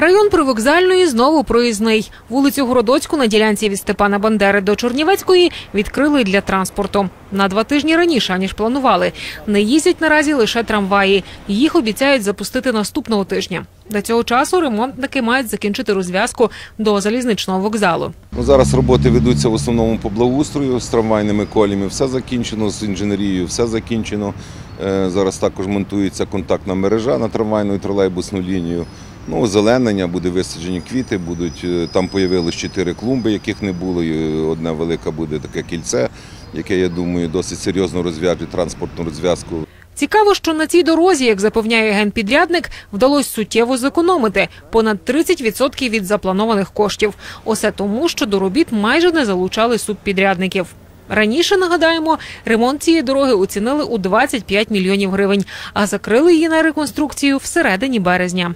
Район привокзальної знову проїзний. Вулицю Городоцьку на ділянці від Степана Бандери до Чорнівецької відкрили для транспорту. На два тижні раніше, аніж планували. Не їздять наразі лише трамваї. Їх обіцяють запустити наступного тижня. До цього часу ремонтники мають закінчити розв'язку до залізничного вокзалу. Ну, зараз роботи ведуться в основному по благоустрою з трамвайними колями. Все закінчено, з інженерією все закінчено. Е, Зараз також монтується контактна мережа на трамвайну і тролейбусну лінію. Ну, озеленення, буде висаджені квіти, будуть е, там появилось чотири клумби, яких не було. і Одне велике буде таке кільце, яке я думаю досить серйозно розв'яже транспортну розв'язку. Цікаво, що на цій дорозі, як запевняє генпідрядник, вдалося суттєво зекономити понад 30% від запланованих коштів. Усе тому, що до робіт майже не залучали субпідрядників. Раніше нагадаємо, ремонт цієї дороги оцінили у 25 мільйонів гривень, а закрили її на реконструкцію всередині березня.